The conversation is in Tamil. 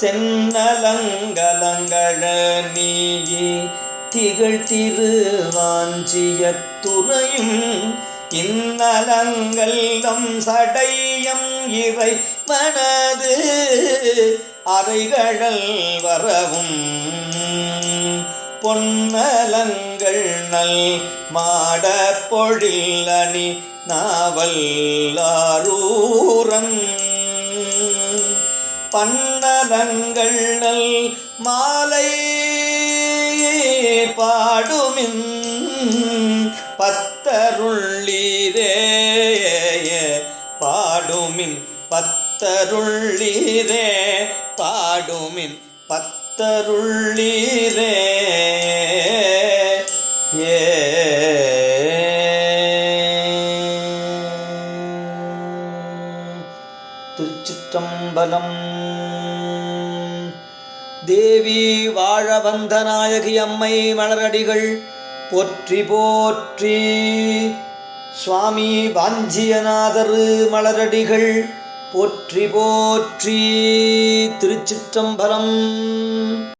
சென்னலங்கலங்கள நீயே திகழ் திருவாஞ்சியத்துறையும் துறையும் நம் சடையம் இவை மனது அறைகழல் வரவும். பொன்னலங்கள் நல் மாட பொழில் அணி நாவல்லாரூரன் பன்னலங்கள் நல் மாலை பாடுமின் பத்தருள்ளீரே பாடுமின் பத்தருள்ளீரே பாடுமின் பத்தருள்ளீரே ஏ திருச்சிற்றம்பலம். தேவி வாழ வந்த நாயகி அம்மை மலரடிகள் போற்றி போற்றி. சுவாமி வாஞ்சியநாதர் மலரடிகள் போற்றி போற்றி. திருச்சிற்றம்பலம்.